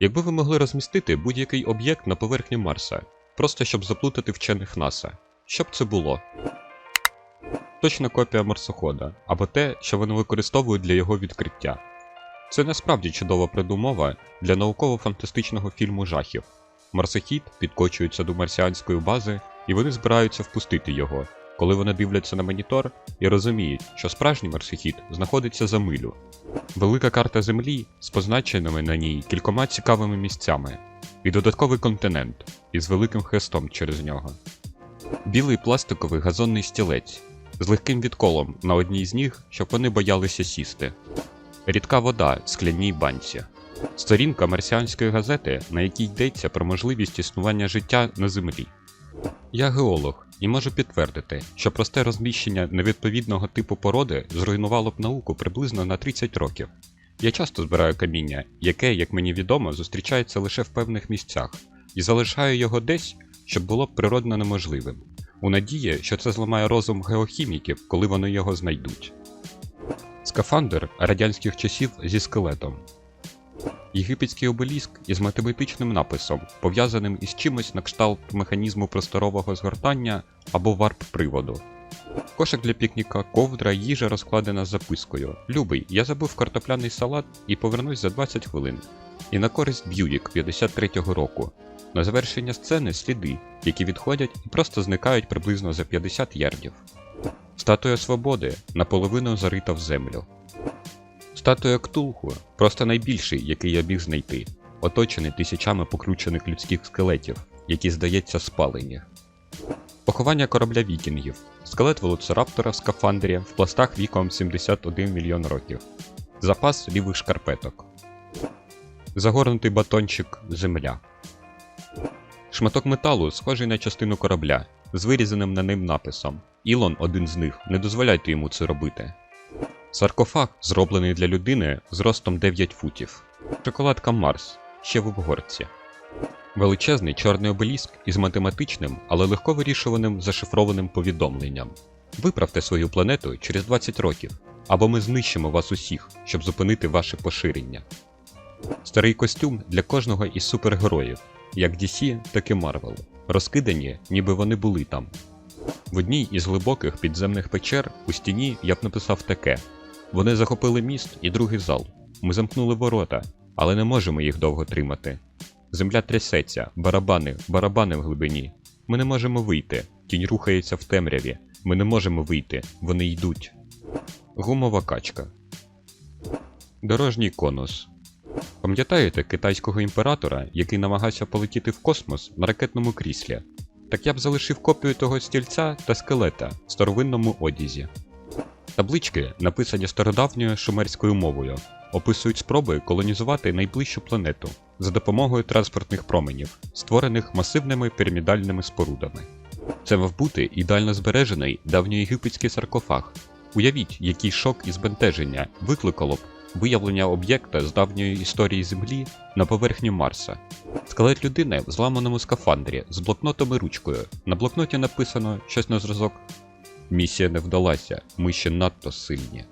Якби ви могли розмістити будь-який об'єкт на поверхні Марса, просто щоб заплутати вчених НАСА, що б це було? Точна копія марсохода, або те, що вони використовують для його відкриття. Це насправді чудова придумова для науково-фантастичного фільму жахів. Марсохід підкочується до марсіанської бази, і вони збираються впустити його, коли вони дивляться на монітор і розуміють, що справжній марсохід знаходиться за милю. Велика карта Землі з позначеними на ній кількома цікавими місцями, і додатковий континент із великим хрестом через нього. Білий пластиковий газонний стілець з легким відколом на одній з ніг, щоб вони боялися сісти. Рідка вода в скляній банці. Сторінка марсіанської газети, на якій йдеться про можливість існування життя на Землі. Я геолог і можу підтвердити, що просте розміщення невідповідного типу породи зруйнувало б науку приблизно на 30 років. Я часто збираю каміння, яке, як мені відомо, зустрічається лише в певних місцях, і залишаю його десь, щоб було б природно неможливим, у надії, що це зламає розум геохіміків, коли вони його знайдуть. Скафандр радянських часів зі скелетом. Єгипетський обеліск із математичним написом, пов'язаним із чимось на кшталт механізму просторового згортання або варп-приводу. Кошик для пікніка, ковдра, їжа розкладена з запискою. Любий, я забув картопляний салат і повернусь за 20 хвилин. І на користь Б'юїк 53-го року. На завершення сцени сліди, які відходять і просто зникають приблизно за 50 ярдів. Статуя свободи наполовину зарита в землю. Статуя Ктулху просто найбільший, який я міг знайти, оточений тисячами покручених людських скелетів, які, здається, спалені. Поховання корабля вікінгів. Скелет велоцираптора в скафандрі в пластах віком 71 мільйон років. Запас лівих шкарпеток. Загорнутий батончик земля. Шматок металу, схожий на частину корабля, з вирізаним на ним написом. Ілон один з них, не дозволяйте йому це робити. Саркофаг, зроблений для людини з ростом 9 футів. Шоколадка Марс, ще в обгорці. Величезний чорний обеліск із математичним, але легко вирішуваним зашифрованим повідомленням. Виправте свою планету через 20 років, або ми знищимо вас усіх, щоб зупинити ваше поширення. Старий костюм для кожного із супергероїв, як DC, так і Marvel, розкидані, ніби вони були там. В одній із глибоких підземних печер у стіні я б написав таке: вони захопили міст і другий зал. Ми замкнули ворота, але не можемо їх довго тримати. Земля трясеться, барабани, барабани в глибині. Ми не можемо вийти. Тінь рухається в темряві. Ми не можемо вийти, вони йдуть. Гумова качка. Дорожній конус. Пам'ятаєте китайського імператора, який намагався полетіти в космос на ракетному кріслі? Так я б залишив копію того стільця та скелета в старовинному одязі. Таблички, написані стародавньою шумерською мовою, описують спроби колонізувати найближчу планету за допомогою транспортних променів, створених масивними пірамідальними спорудами. Це мав бути ідеально збережений давньоєгипетський саркофаг. Уявіть, який шок і збентеження викликало б виявлення об'єкта з давньої історії Землі на поверхні Марса. Скелет людини в зламаному скафандрі з блокнотом і ручкою. На блокноті написано щось на зразок. Місія не вдалася, ми ще надто сильні.